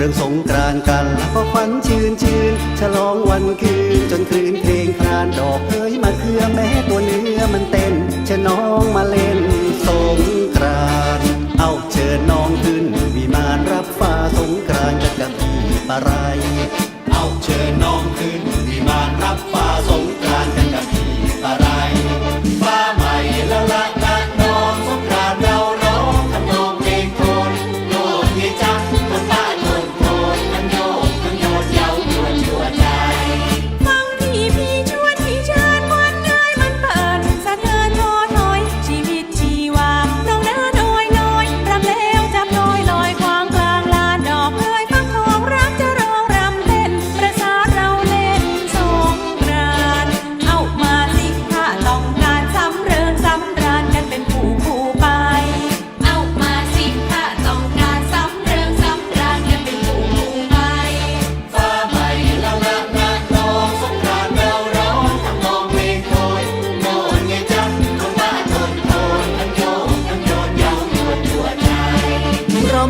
รื้นเรื่องสงกรานกันแล้วก็ควันชื่นชื่นฉลองวันคืน จนคลื่นเพลงครานดอกเอ้ยมาเครือแม้ตัวเนื้อมันเต้นชิญน้องมาเล่นสงกรานเอาเชิญน้องขึ้นวิมานรับฟ้าสงกรานกันกับพี่ปะไรเอาเชิญน้องขึ้นวิมานรับฟ้าสง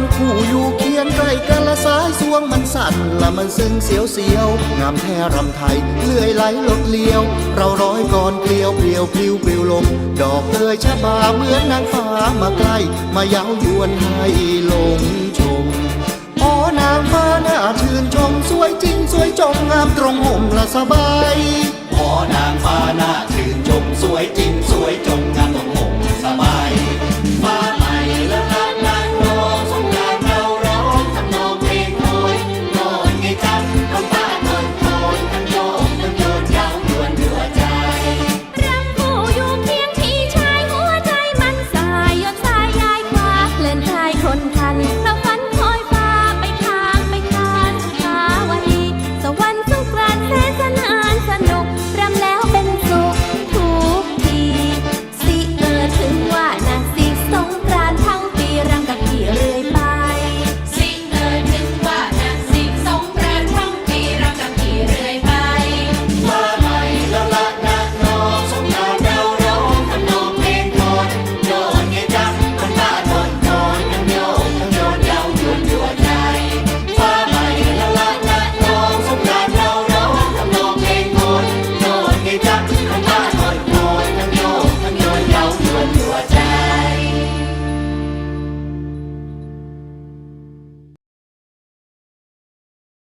ำคู่อยู่เคียงใกล้กันละสายสวงมันสั่นละมันซึ้งเสียวเสียวงามแท้รำไทยเลื่อยไหลลดเลี้ยว เราร้อยก่อนเกลียวเปลียวพลิ้วปลิวลมดอกเอยชะบาเหมือนนางฟ้ามาใกล้มาเย้ายวนให้หลงชมโอ้นางฟ้าน่าชื่นชมสวยจริงสวยจงงามตรงห่มละสบายโอ้นางฟ้าน่าชื่นชมสวยจริงสวยจงงามตรงห่มสบาย